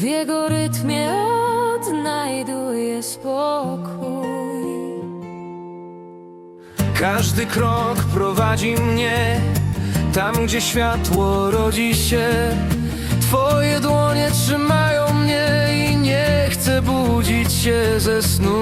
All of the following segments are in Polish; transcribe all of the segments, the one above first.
W jego rytmie odnajduję spokój. Każdy krok prowadzi mnie tam, gdzie światło rodzi się. Twoje dłonie trzymają mnie i nie chcę budzić się ze snu.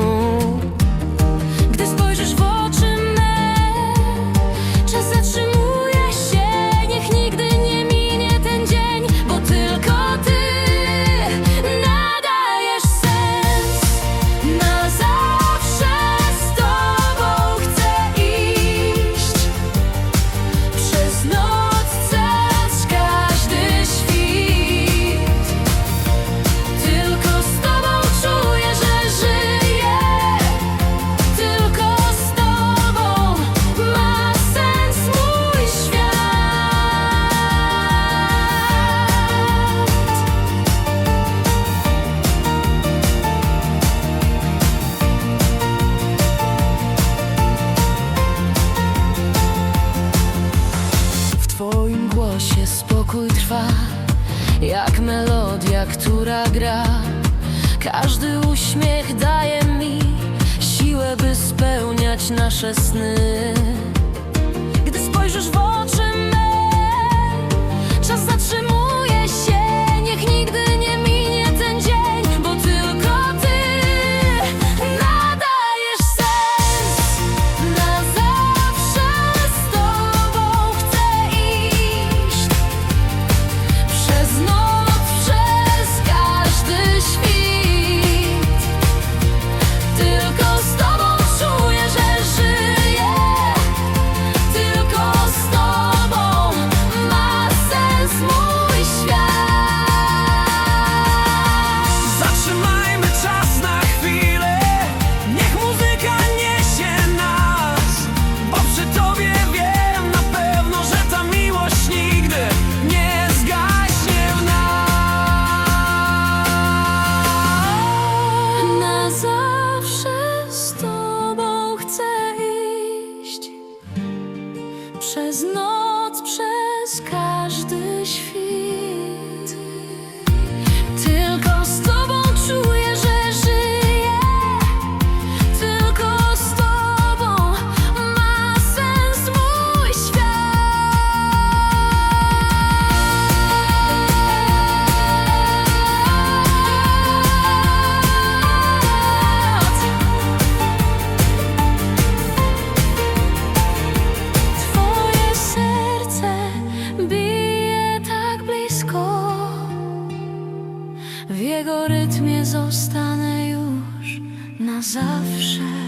spokój trwa Jak melodia, która gra. Każdy uśmiech daje mi Siłę, by spełniać nasze sny. przez noc, przez każdy. rytmie zostanę już na zawsze.